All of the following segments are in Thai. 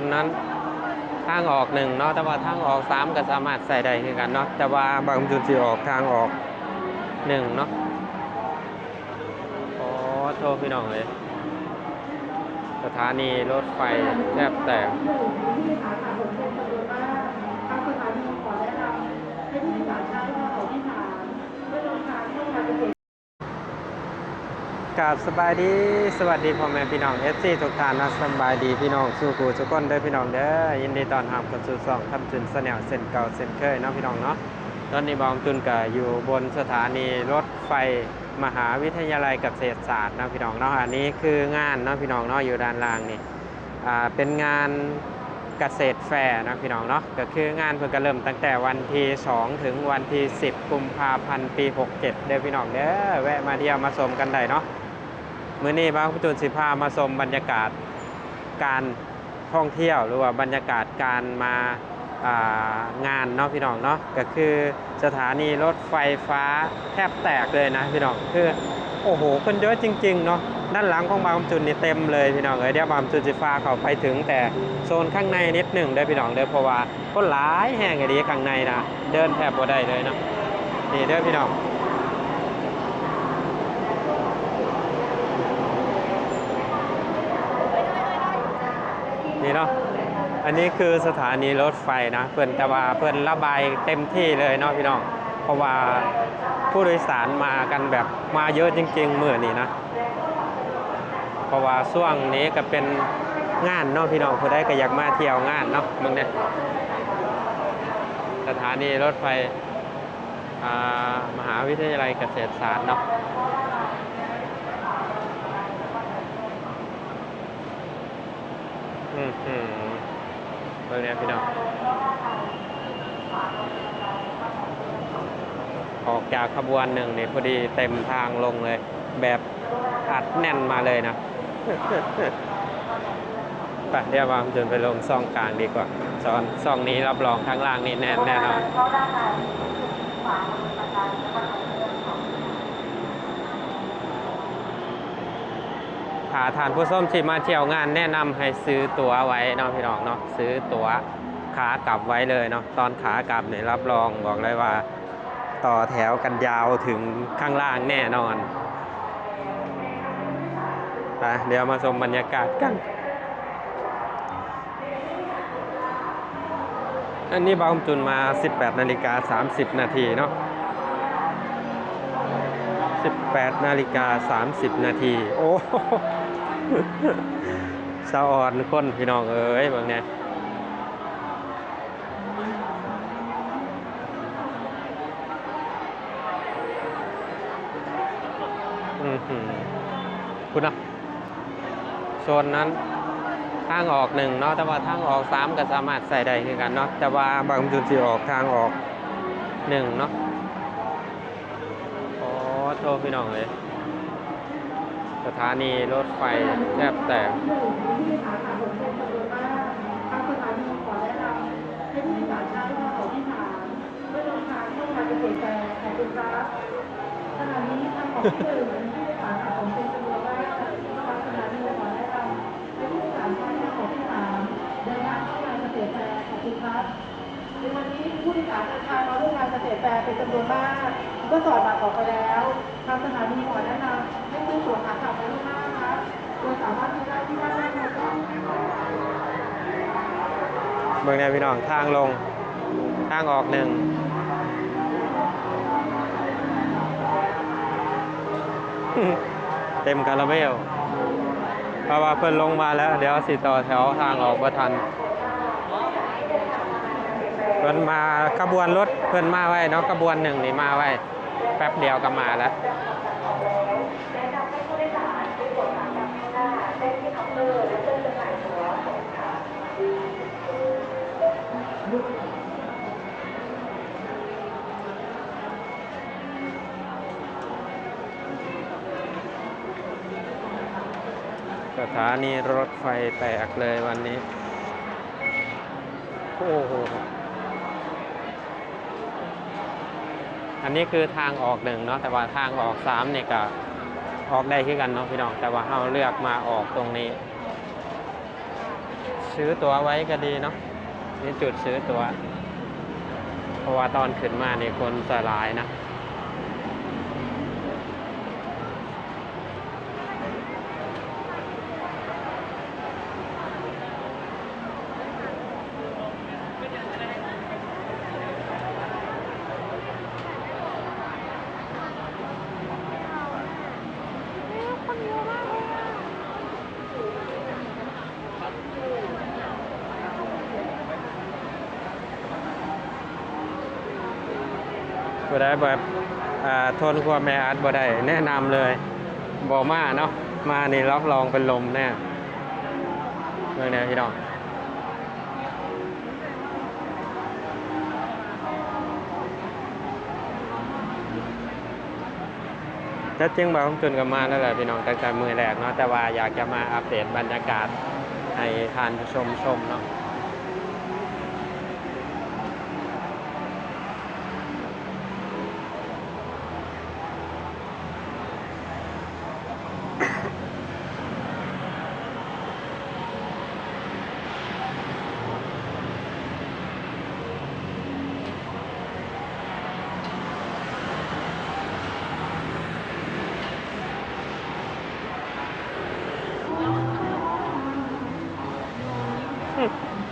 นนั้นทางออกหนึ่งเนาะแต่ว่าทางออกสามก็สามารถใส่ได้คือกันเนาะแต่ว่าบางจุดที่ออกทางออกหนึ่งเนาะโอ้โทษพี่น้องเลยสถานีรถไฟแทบแตก กราบสบายดีสวัสดีพ่อแม่พี่น้องเอฟซีทุกท่านนะสบายดีพี่น้องสู้กูทุกคนเด้อพี่น้องเด้อยินดีตอนรับกันสู่สองคำจุนเสนวเส้นเก่าเส้นเคยเนาะพี่น้องเนาะตอนนี้บอมจุนก็อยู่บนสถานีรถไฟมหาวิทยาลัยเกษตรศาสตร์นะพี่น้องเนาะอันนี้คืองานเนาะพี่น้องเนาะอยู่ด้านล่างนี่อ่าเป็นงานเกษตรแฟร์นะพี่น้องเนาะก็คืองานเพิ่งก็เริ่มตั้งแต่วันที่ 2 ถึงวันที่ 10 กุมภาพันธ์ปี 67 เด้อพี่น้องเด้อแวะมาเที่ยวมาชมกันได้เนาะ มื้อนี้บ้านพุจุนสิพามาชมบรรยากาศการท่องเที่ยวหรือว่าบรรยากาศการมาางานเนาะพี่น้องเนาะก็คือสถานีรถไฟฟ้าแทบแตกเลยนะพี่น้องคือโอ้โหคนเยอะจริงๆเนาะด้านหลังของบางจุนนี่เต็มเลยพี่น้องเอ้ยเดี๋ยวบางจุนสิพาเขาไปถึงแต่โซนข้างในนิดหนึ่งเด้พี่น้องเด้อเพราะว่าคนหลายแห่งไอ้ดีข้างในนะเดินแทบบ่ได้เลยเนาะนี่เด้อพี่น้อง นี่เนาะอันนี้คือสถานีรถไฟนะเพื่อนแต่ว่าเพื่อนระบายเต็มที่เลยเนาะพี่น้องเพราะว่าผู้โดยสารมากันแบบมาเยอะจริงๆเมื่อนี้นะเพราะว่าช่วงนี้ก็เป็นงานเนาะพี่น้องผู้ได้ก็อยากมาเที่ยวงานเนาะมึงเนี่ยสถานีรถไฟมหาวิทยาลัยเกษตรศาสตร์เนาะ อืมอืมเรื่องนี้พี่น้องออกจากขบวนหนึ่งนี่พอดีเต็มทางลงเลย แบบอัดแน่นมาเลยนะไปเดี๋ยววางจนไปลงซ่องกลางดีกว่าซอนซ่องนี้รับรองข้างล่างนี่แน่นแน่นอนาทานผู้ส้มที่มาเที่ยวงานแนะนำให้ซื้อตั๋วไว้เนาะพี่น้องเนาะซื้อตั๋วขากลับไว้เลยเนาะตอนขากลับเนี่ยรับรองบอกเลยว่า ต่อแถวกันยาวถึงข้างล่างแน่นอนไปเดี๋ยวมาชมบรรยากาศกัน อันนี้บอมจุนมา 18 นาฬิกา 30 นาทีเนาะ 18 นาฬิกา 30 นาที โอ้ โหสะอ่อนคนพี่น้องเอ้ยบางเนี่ยคุณนะโซนนั้นทางออกหนึ่งเนาะแต่ว่าทางออกสามก็สามารถใส่ได้คือกันเนาะแต่ว่าบางจุดที่ออกทางออกหนึ่งเนาะโอ้โทษพี่น้องเลย สถานีรถไฟแทบแตกขณะนี้ทางของที่หนึ่งผู้โดยสารสะสมเป็นจำนวนมากทางสถานีขอแนะนำให้ผู้โดยสารใช้ทางของผ่ามเดินางเข้างานเกษตรแฟร์ขอบคุณครับในวันนี้ผู้โดยสารเดินทางมาร่วมงานเกษตรแฟร์เป็นจำนวนมาก ก็สอบบัตรออกไปแล้วทางสถานีขอแนะนำให้ซื้อตั๋วขากลับไปล่วงหน้าครับโดยสามารถซื้อได้ที่หน้าหน้าโรงแรมเมืองเนี่ยพี่น้องทางลง ทางออกหนึ่งเต็มคาราเบลเพราะว่าเพิ่นลงมาแล้ว เดี๋ยวสิต่อแถวทางออกบ่ทันเพิ่นมาขบวนรถเพิ่นมาไว้เนาะขบวนหนึ่งนี่มาไว้ แป๊บเดียวก็มาแล้วสถานีรถไฟแตกเลยวันนี้ โอ้โห อันนี้คือทางออกหนึ่งเนาะแต่ว่าทางออกสามเนี่ยก็ออกได้ขึ้นกันเนาะพี่น้องแต่ว่าเราเลือกมาออกตรงนี้ ซื้อตั๋วไว้ก็ดีเนาะนี่จุดซื้อตั๋วเพราะว่าตอนขึ้นมาเนี่ยคนสลายนะ่ได้แบบอ่าทนความแออัดบ่ได้แนะนำเลยบ่มาเนาะมานี่รับรองเป็นลมแน่เรื่องนี้พี่น้องถ้าจริงบ่ผมจนกับมาแล้วแหละพี่น้องตั้งแต่มือแรกเนาะแต่ว่าอยากจะมาอัปเดตบรรยากาศให้ทานผู้ชมชมเนาะ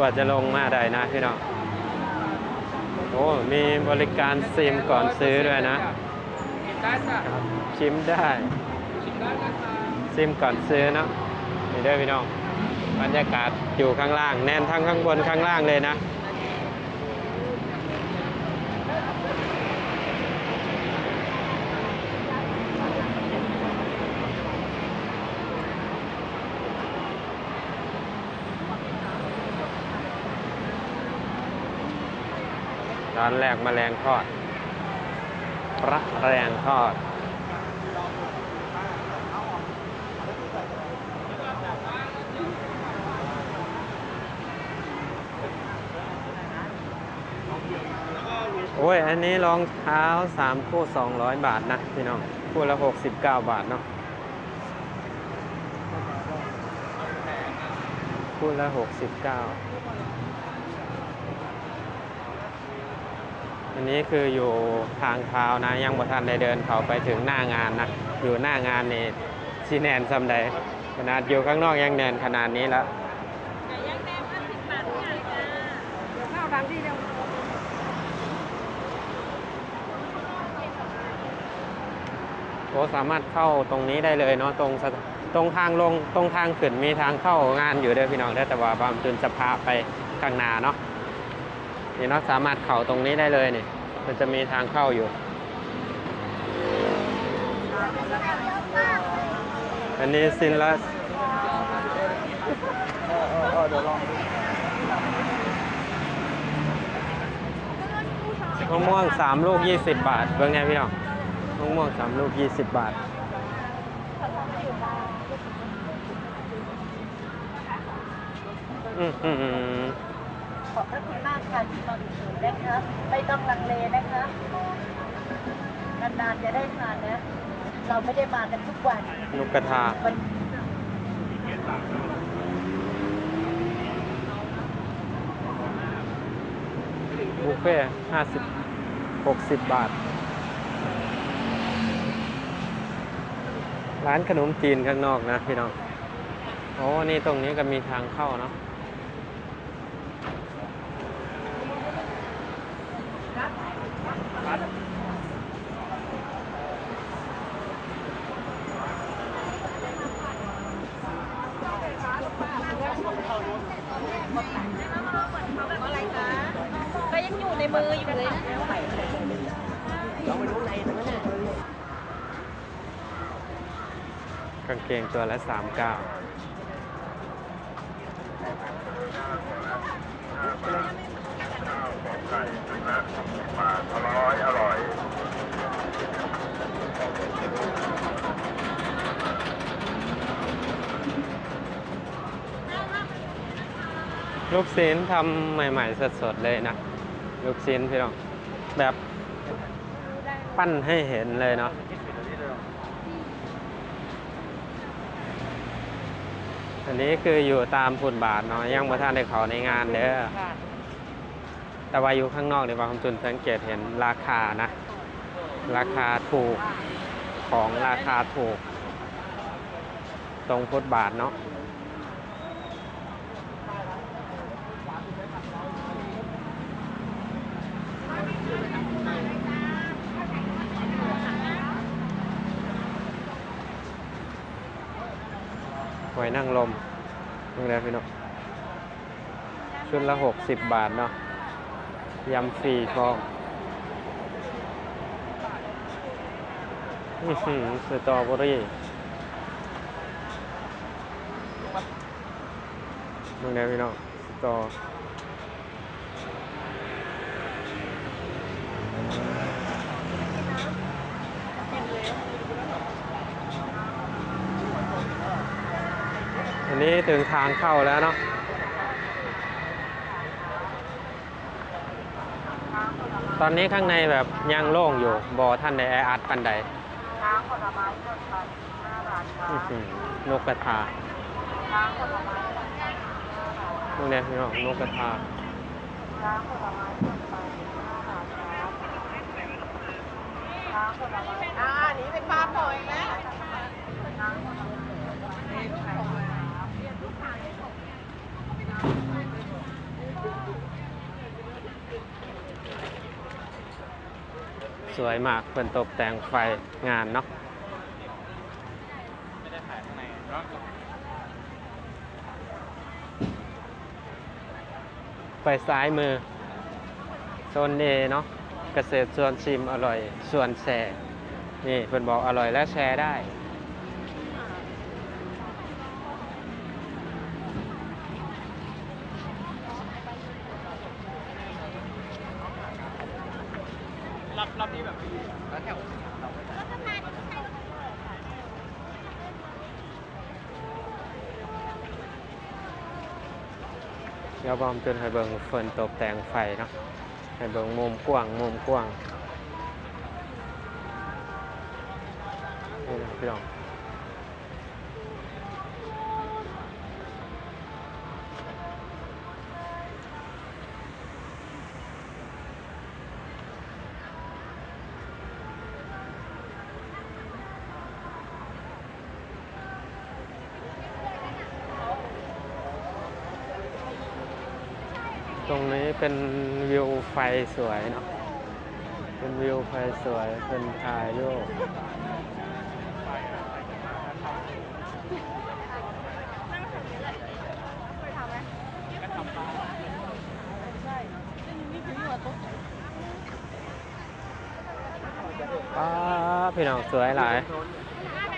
ว่าจะลงมาได้นะพี่น้องโอ้มีบริการซิมก่อนซื้อด้วยนะชิมได้ชิมได้ซิมก่อนซื้อเนาะนี่ด้อพี่น้องบรรยากาศอยู่ข้างล่าง แน่นทั้งข้างบนข้างล่างเลยนะ ช้อนแรกมแมลงทอดระแรงทอด โอ้ย อันนี้รองเท้า 3 คู่ 200 บาทนะพี่น้อง คู่ละ 69 บาทเนาะ คู่ละ 69 อันนี้คืออยู่ทางเท้านะยังบ่ทันได้เดินเขาไปถึงหน้างานนะอยู่หน้างานนี่ชีแนนซำใดขนาดอยู่ข้างนอกยังแนนขนาดนี้แล้วข้าวดังที่เดียวโอ้สามารถเข้าตรงนี้ได้เลยเนาะตรงตรงทางลงตรงทางขึ้นมีทางเข้างานอยู่เด้อพี่น้องเด้แต่ว่าบามจุนจะพาไปข้างหน้าเนาะ นี่เนาะสามารถเข้าตรงนี้ได้เลยนี่มันจะมีทางเข้าอยู่ อันนี้สินละมะม่วงสามลูกยี่สิบบาท เบิ่งไงพี่น้องมะม่วงสามลูกยี่สิบบาทอืมอืมอืม ขอบพระคุณมากค่ะที่มาอุดหนุนนะคะไม่ต้องลังเลนะคะนานๆจะได้ทานนะ เราไม่ได้มากันทุกวันนุกกระทามันบุฟเฟ่ห้าสิบหกสิบบาท ร้านขนมจีนข้างนอกนะพี่น้องโอ้นี่ตรงนี้ก็มีทางเข้าเนาะ อะไรคะก็ ยังอยู่ในมืออยู่เลยนะเราไม่รู้อะไรแต่ว่าเนี่ยกางเกงตัวละสามเก้าลูกชิ้นทำใหม่ ๆ สด ๆ เลยนะ ลูกชิ้นพี่น้องแบบปั้นให้เห็นเลยเนาะอันนี้คืออยู่ตามฝุ่นบาทเนาะยังบ่ทันได้เข้าในงานเด้อแต่ว่าอยู่ข้างนอกเนี่ยบางจุนสังเกตเห็นราคานะ ราคาถูกของราคาถูก ตรงฟุตบาทเนาะ นั่งลมนี่แหละพี่น้องชุดละหกสิบบาทเนาะยำฟรีพร้อมอื้อหือสตรอเบอรี่มึงได้พี่น้องสตรอ นนี้ถึงทางเข้าแล้วเนาะตอนนี้ข้างในแบบยังโล่งอยู่บอท่านใดแออัดปันใดน้ำผลไม้สดใหม่ห้าบาทค่ะอื้อหือนกกระทาน้ำผลไม้สดใหม่ห้าบาทพวกเนี้ยพี่น้องนกกระทาน้ำผลไม้สดใหม่ห้าบาทครับน้ำผลไม้อ่าหนีไปฟาร์มหน่อยนะน้ำผลไม้ ส วยมากเพิ่นตกแต่งไฟงานเนาะไม่ได้ถ่ายข้างในเนาะไปซ้ายมือโซนเอเนาะเกษตรส่วนชิมอร่อยส่วนแชร์นี่เพิ่นบอกอร่อยและแชร์ได้ รอบนี้แบบแล้วแถวเดี๋ยวบอมจนให้เบิงเฟินตกแต่งไฟเนาะให้เบิงมุมกว้างมุมกว้างนี่นะพี่น้อง ตรงนี้เป็นวิวไฟสวยเนาะ เป็นวิวไฟสวย เป็นถ่ายรูปป้าพี่น้องสวยหลาย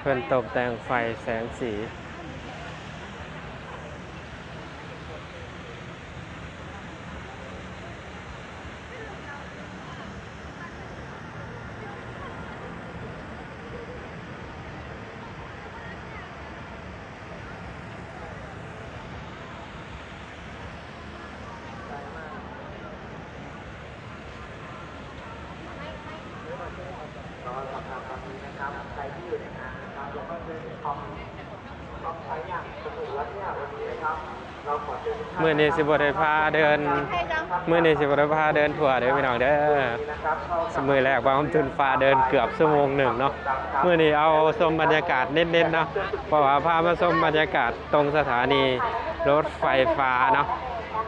เพิ่นตกแต่งไฟแสงสี มื่อนี้สิบได้พาเดินมื่อนี้สิบได้พาเดินทั่วเด้อพี่น้องเด้อสมือแรกบางจุนฟ้าเดินเกือบชั่วโมงหนึ่งเนาะมื่อนี้เอาชมบรรยากาศเน้นๆเนาะเพราะว่าพามาชมบรรยากาศตรงสถานีรถไฟฟ้าเนาะ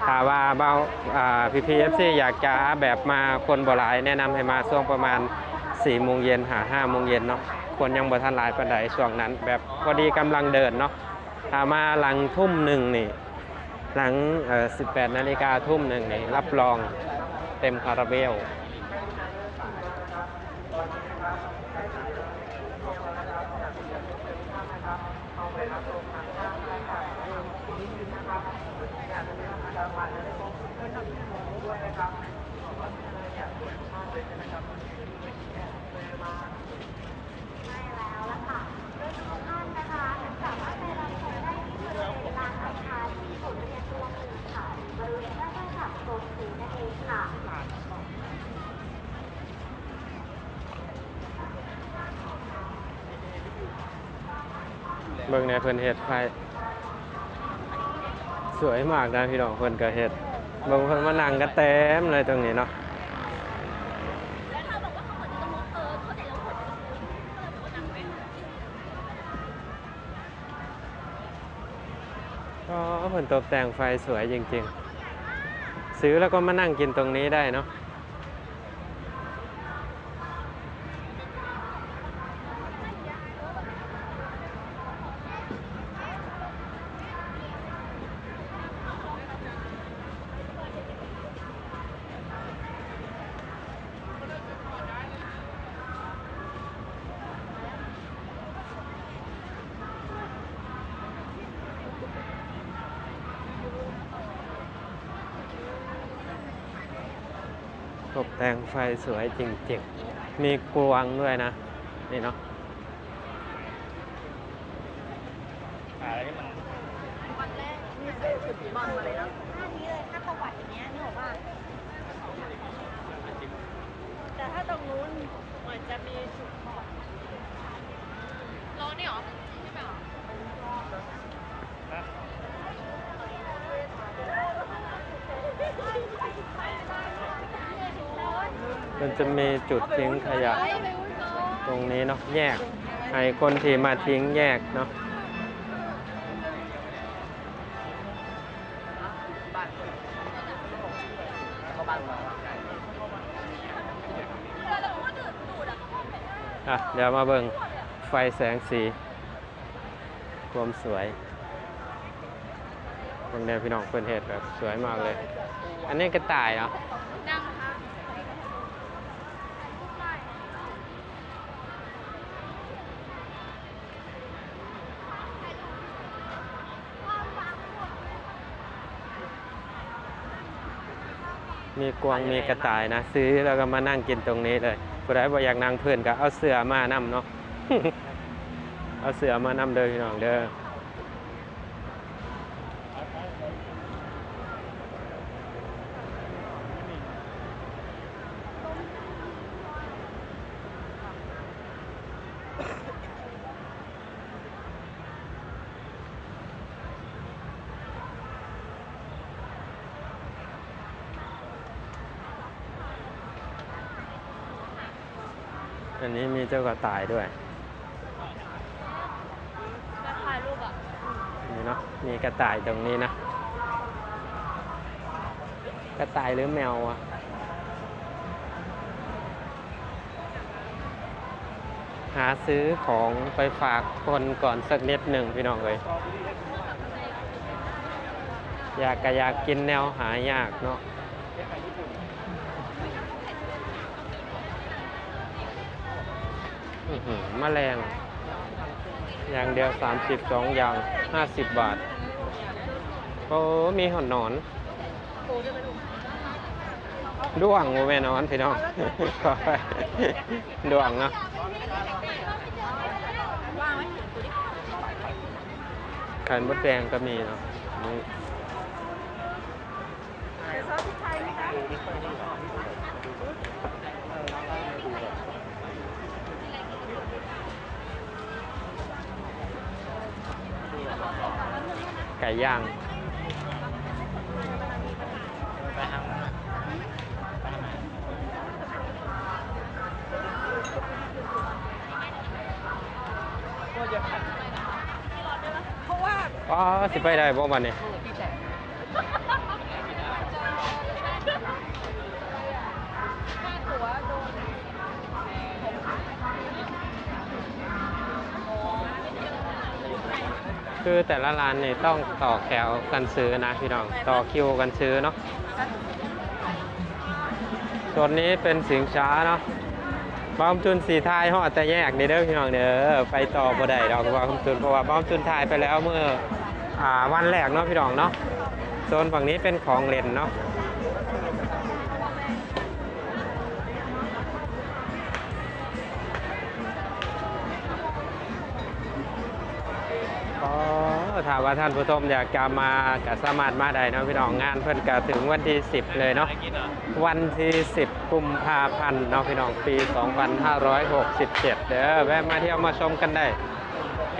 ถ้าว่าเบาอ่าพีพีเอฟซีอยากจะแบบมาคนบ่หลายแนะนำให้มาช่วงประมาณ4โมงเย็นหา5โมงเย็นเนาะคนยังบ่ทันหลายปานใดช่วงนั้น แบบพอดีกำลังเดินเนาะถ้ามาหลังทุ่มหนึ่งนี่ หลัง 18 นาฬิกาทุ่มหนึ่งนี่รับรองเต็มคาราเบล เบิ่งในเพิ่นเฮ็ดไฟสวยมากนะพี่น้องเพิ่นก็เฮ็ดบางคนมานั่งก็เต็มเลยตรงนี้เนาะแล้วเขาบอกว่าเขาหมือนจะต้องเออเขาแต่ละคนก็เลยบอกว่งไหมก็เพิ่นตกแต่งไฟสวยจริง ๆ ซื้อแล้วก็มานั่งกินตรงนี้ได้เนาะ งไฟสวยจริงๆ มีกวางด้วยนะ นี่เนาะอะไรที่มันวันแรกนี่ใส่ชุดบอลมาเลยนะท่านี้เลยถ้าตวัดอย่างเงี้ยนึกออกว่าแต่ถ้าตรงนู้นเหมือนจะมีจุดขอบร้อนนี่หรอใช่ไหมหรอ มันจะมีจุดทิ้งขยะ ตรงนี้เนาะแยกให้คนที่มาทิ้งแยกเนาะอะเดี๋ยวมาเบิ่งไฟแสงสี ความสวยตรงนี้พี่น้องเพื่อนเห็ดแบบสวยมากเลย อันนี้กระต่ายเนาะ มีกวางมีกระต่ายนะ ซื้อแล้วก็มานั่งกินตรงนี้เลยผู้ใดบ่อยากนั่งเพื่อนก็เอาเสือมานำเนาะ เอาเสือมานำเด้อพี่น้องเด้อ อันนี้มีเจ้ากระต่ายด้วยจะถ่ายรูปอะนี่เนาะ มีกระต่ายตรงนี้นะ กระต่ายหรือแมวอะหาซื้อของไปฝากคนก่อนสักนิดหนึ่งพี่น้องเลย อยากก็อยากกินแนวหายากเนาะ อื้อหือแมลง อย่างเดียว32อย่าง 50 บาท โอ้มีหอนนอน ด้วงโมแม่นอนพี่น้องขอไปด้วงเนาะว่างไข่มดแดงก็มีเนาะ ไก่ย่างไปทางไปทางไหนเพราะว่าอ๋อสิไปได้บ่วันนี้ คือแต่ละร้านเนี่ยต้องต่อแถวกันซื้อนะพี่น้องต่อคิวกันซื้อเนาะส่วนนี้เป็นสินช้าเนาะบ้อมจุนสีทายห่อแต่แยกเด้อพี่น้องเด้อไปต่อบ่ได้ดอกบ้อมจุนเพราะว่าบ้อมจุนทายไปแล้วเมื่ออวันแรกเนาะพี่น้องเนาะโซนฝั่งนี้เป็นของเล่นเนาะ ถ้าว่าท่านผู้ชมอยากจะมาก็สามารถมาได้เนาะพี่น้องงานเพิ่นก็ถึงวันที่ 10 เลยเนาะวันที่ 10กุมภาพันธ์เนาะพี่น้องปี 2567 เด้อแวะมาเที่ยวมาชมกันได้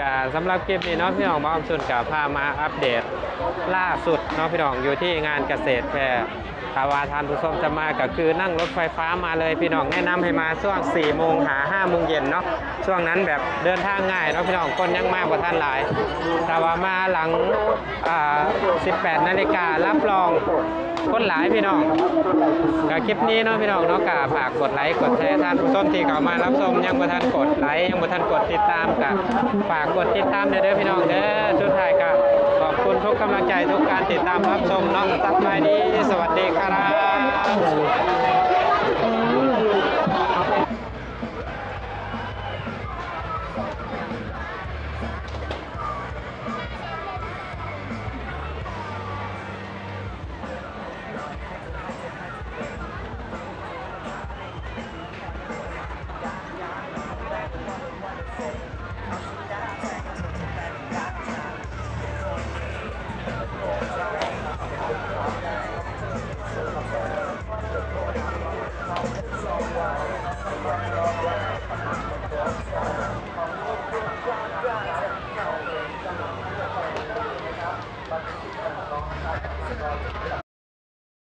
กาสำหรับคลิปนี้เนาะพี่น้องบ้อมสุนกับพามาอัปเดตล่าสุดเนาะพี่น้องอยู่ที่งานเกษตรแฟร์ถ้าวาทานผู้ชมจะมาก็คือนั่งรถไฟฟ้ามาเลยพี่น้องแนะนำให้มาช่วง4โมงหา5โมงเย็นเนาะช่วงนั้นแบบเดินทางง่ายเนาะพี่น้องคนยังมากกว่าท่านหลาย แต่ว่ามาหลังอ่า18 นาฬิการับรอง คนหลายพี่น้องกับคลิปนี้เนาะพี่น้องเนาะกาฝากกดไลค์กดแชร์ท่านผู้ชมที่เข้ามารับชมยังบ่ทันกดไลค์ยังบ่ทันกดติดตามกับฝากกดติดตามเด้อพี่น้องเด้อสุดท้ายก็ขอบคุณทุกกำลังใจทุกการติดตามรับชมเนาะสบายดีสวัสดีครับ